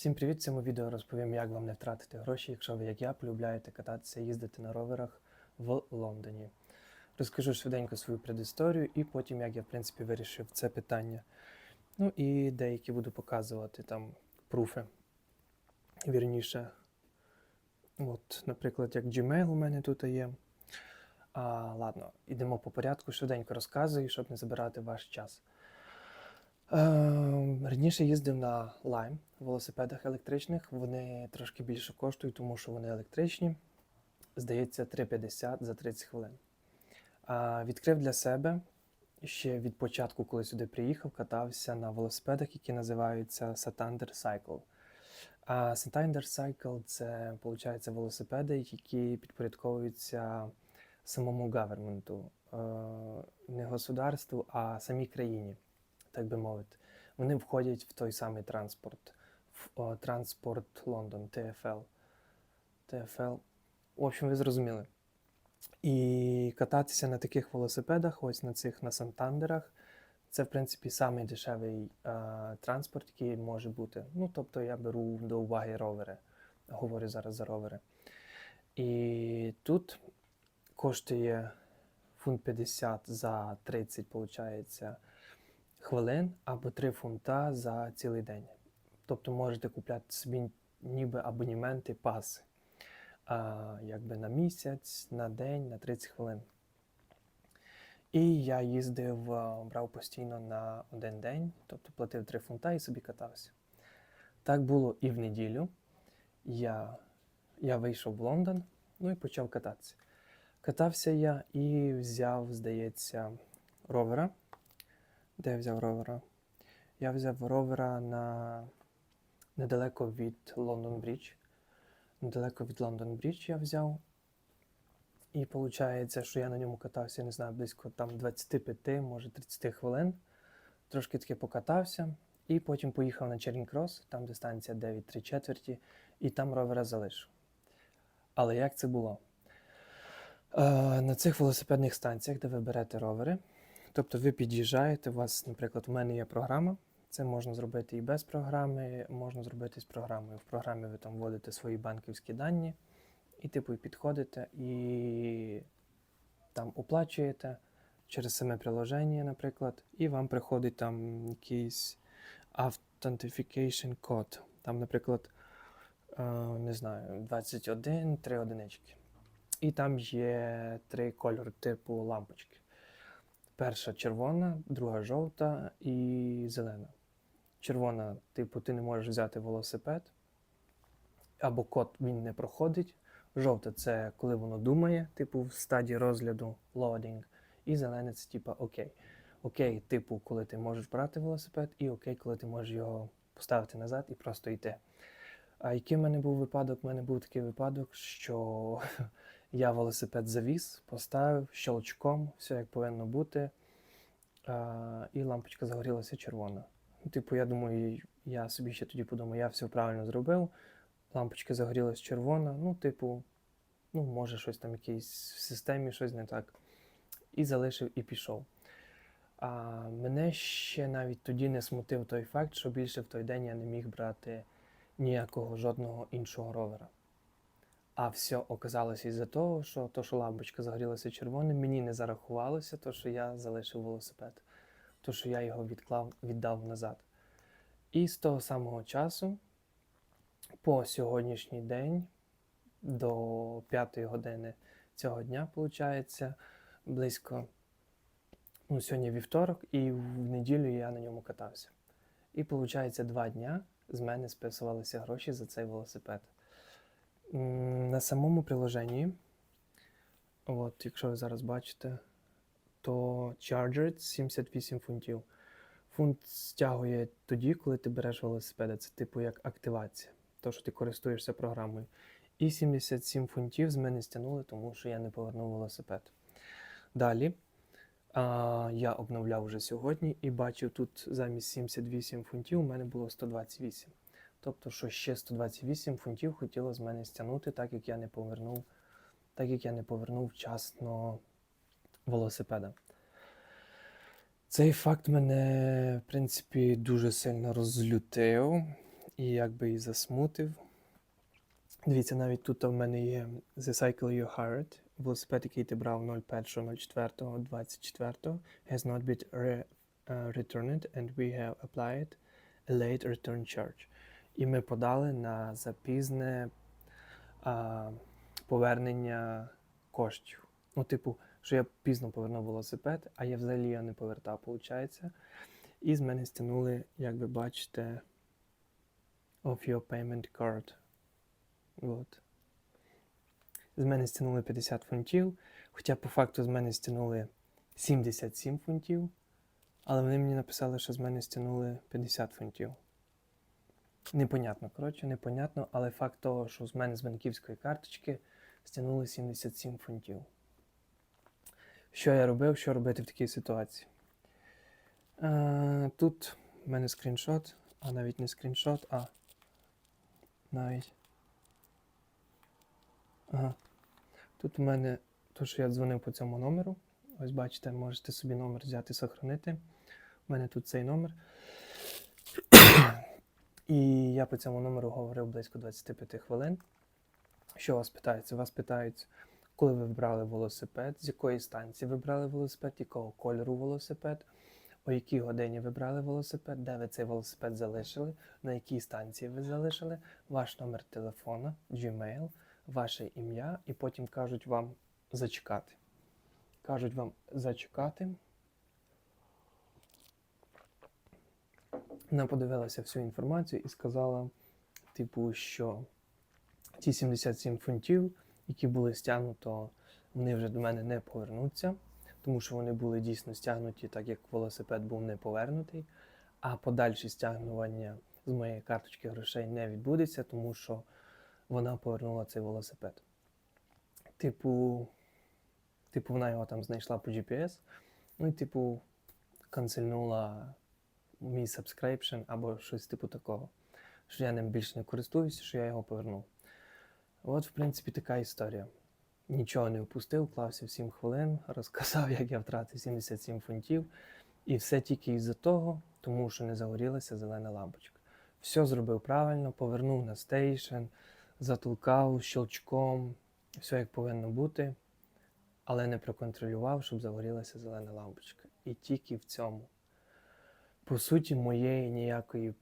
Всім привіт! В цьому відео розповім, як вам не втратити гроші, якщо ви, як я, полюбляєте кататися їздити на роверах в Лондоні. Розкажу швиденько свою предісторію і потім, як я, в принципі, вирішив це питання. Ну і деякі буду показувати там пруфи. Вірніше, от, наприклад, як Gmail у мене тут є. А, ладно, йдемо по порядку, швиденько розказую, щоб не забирати ваш час. Е, раніше їздив на Lime велосипедах електричних. Вони трошки більше коштують, тому що вони електричні. Здається, 3,50 за 30 хвилин. Відкрив для себе ще від початку, коли сюди приїхав, катався на велосипедах, які називаються Satander Cycle. А Satander Cycle це, виходить, велосипеди, які підпорядковуються самому гаверменту, е, не государству, а самій країні так би мовити, вони входять в той самий транспорт, в о, транспорт Лондон, ТФЛ. ТФЛ. В общем, ви зрозуміли. І кататися на таких велосипедах, ось на цих на Сантандерах, це, в принципі, самий дешевий е, транспорт, який може бути. Ну, тобто я беру до уваги ровери. Говорю зараз за ровери. І тут коштує фунт 50 за 30, виходить, хвилин або 3 фунта за цілий день. Тобто можете купляти собі ніби абонементи, паси. А, якби на місяць, на день, на 30 хвилин. І я їздив, брав постійно на один день, тобто платив 3 фунта і собі катався. Так було і в неділю. Я, я вийшов в Лондон, ну і почав кататися. Катався я і взяв, здається, ровера. Де я взяв ровера? Я взяв ровера на недалеко від Лондон Брідж. Недалеко від Лондон Брідж я взяв. І виходить, що я на ньому катався, не знаю, близько там 25, може 30 хвилин. Трошки таки покатався. І потім поїхав на Черінг Крос, там дистанція 9-3 четверті, і там ровера залишив. Але як це було? Е, на цих велосипедних станціях, де ви берете ровери, Тобто ви під'їжджаєте, у вас, наприклад, у мене є програма. Це можна зробити і без програми, можна зробити з програмою. В програмі ви там вводите свої банківські дані, і типу підходите і там оплачуєте через саме приложення, наприклад, і вам приходить там якийсь authentication код. Там, наприклад, е, не знаю, 21, 3 одинички. І там є три кольори типу лампочки. Перша червона, друга жовта і зелена. Червона, типу, ти не можеш взяти велосипед, або код він не проходить. Жовта це коли воно думає, типу, в стадії розгляду loading. І зелене це типу окей. Окей, типу, коли ти можеш брати велосипед, і окей, коли ти можеш його поставити назад і просто йти. А який в мене був випадок? У мене був такий випадок, що я велосипед завіз, поставив щелчком, все як повинно бути. І лампочка загорілася червона. Ну, Типу, я думаю, я собі ще тоді подумав, я все правильно зробив. Лампочка загорілася червона. Ну, типу, ну, може, щось там якийсь в системі, щось не так. І залишив і пішов. А мене ще навіть тоді не смутив той факт, що більше в той день я не міг брати ніякого жодного іншого ровера. А все оказалося із-за того, що то, що лампочка загорілася червоним, мені не зарахувалося, то, що я залишив велосипед, то, що я його відклав, віддав назад. І з того самого часу, по сьогоднішній день, до 5 години цього дня, виходить, близько ну, сьогодні вівторок, і в неділю я на ньому катався. І виходить, два дня з мене списувалися гроші за цей велосипед. На самому приложенні, от, якщо ви зараз бачите, то Charger 78 фунтів. Фунт стягує тоді, коли ти береш велосипеда. Це типу як активація, то що ти користуєшся програмою. І 77 фунтів з мене стягнули, тому що я не повернув велосипед. Далі а, я обновляв вже сьогодні і бачив тут замість 78 фунтів у мене було 128. Тобто, що ще 128 фунтів хотіло з мене стягнути, так як я не повернув, так як я не повернув вчасно велосипеда. Цей факт мене, в принципі, дуже сильно розлютив. і якби і засмутив. Дивіться, навіть тут в мене є The Cycle You Hired. Велосипед, який ти брав 01.04.24, has not been re- uh, returned and we have applied a late return charge. І ми подали на запізне а, повернення коштів. Ну, типу, що я пізно повернув велосипед, а я взагалі його не повертав, виходить. І з мене стягнули, як ви бачите, of your payment card. От. З мене стягнули 50 фунтів, хоча по факту з мене стягнули 77 фунтів, але вони мені написали, що з мене стягнули 50 фунтів. Непонятно, коротше, непонятно, але факт того, що з мене з банківської карточки стягнули 77 фунтів. Що я робив, що робити в такій ситуації? Е, тут в мене скріншот, а навіть не скріншот, а навіть. Ага. Тут у мене то, що я дзвонив по цьому номеру. Ось бачите, можете собі номер взяти, сохранити. У мене тут цей номер. І я по цьому номеру говорив близько 25 хвилин. Що вас питається? Вас питають, коли ви вибрали велосипед, з якої станції ви брали велосипед, якого кольору велосипед, о якій годині ви брали велосипед, де ви цей велосипед залишили, на якій станції ви залишили, ваш номер телефона, Gmail, ваше ім'я, і потім кажуть вам зачекати. Кажуть вам зачекати. Вона подивилася всю інформацію і сказала, типу, що ті 77 фунтів, які були стягнуто, вони вже до мене не повернуться, тому що вони були дійсно стягнуті, так як велосипед був не повернутий, а подальші стягнування з моєї карточки грошей не відбудеться, тому що вона повернула цей велосипед. Типу, типу, вона його там знайшла по GPS, ну і типу канцельнула мій subscription або щось типу такого. Що я ним більше не користуюся, що я його повернув. От, в принципі, така історія. Нічого не впустив, клався в 7 хвилин, розказав, як я втратив 77 фунтів. І все тільки із-за того, тому що не загорілася зелена лампочка. Все зробив правильно, повернув на стейшн, затулкав щелчком, все як повинно бути, але не проконтролював, щоб загорілася зелена лампочка. І тільки в цьому. По суті, моєї ніякої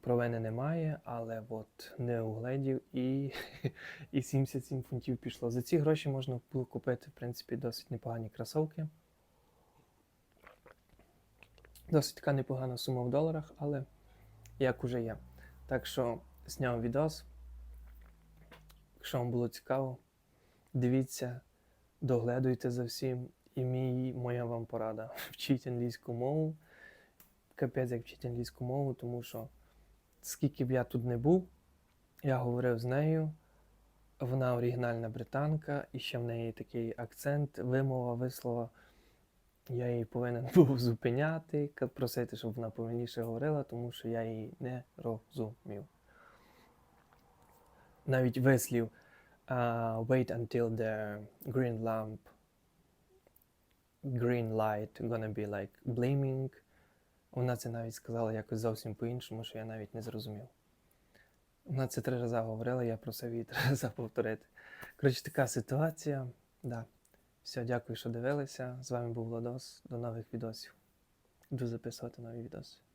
провини немає, але от не угледів і, і 77 фунтів пішло. За ці гроші можна було купити, в принципі, досить непогані кросовки. Досить така непогана сума в доларах, але як уже є. Так що зняв відос. Якщо вам було цікаво, дивіться, доглядуйте за всім. І мій, моя вам порада. Вчіть англійську мову. Капець, як вчить англійську мову, тому що скільки б я тут не був, я говорив з нею. Вона оригінальна британка, і ще в неї такий акцент, вимова, вислова. Я її повинен був зупиняти, просити, щоб вона повільніше говорила, тому що я її не розумів. Навіть вислів uh, wait until the green lamp green light gonna be like blaming. Вона це навіть сказала якось зовсім по-іншому, що я навіть не зрозумів. Вона це три рази говорила, я просив її три повторити. Коротше, така ситуація. Да. Все, дякую, що дивилися. З вами був Владос. До нових відосів. Буду записувати нові відоси.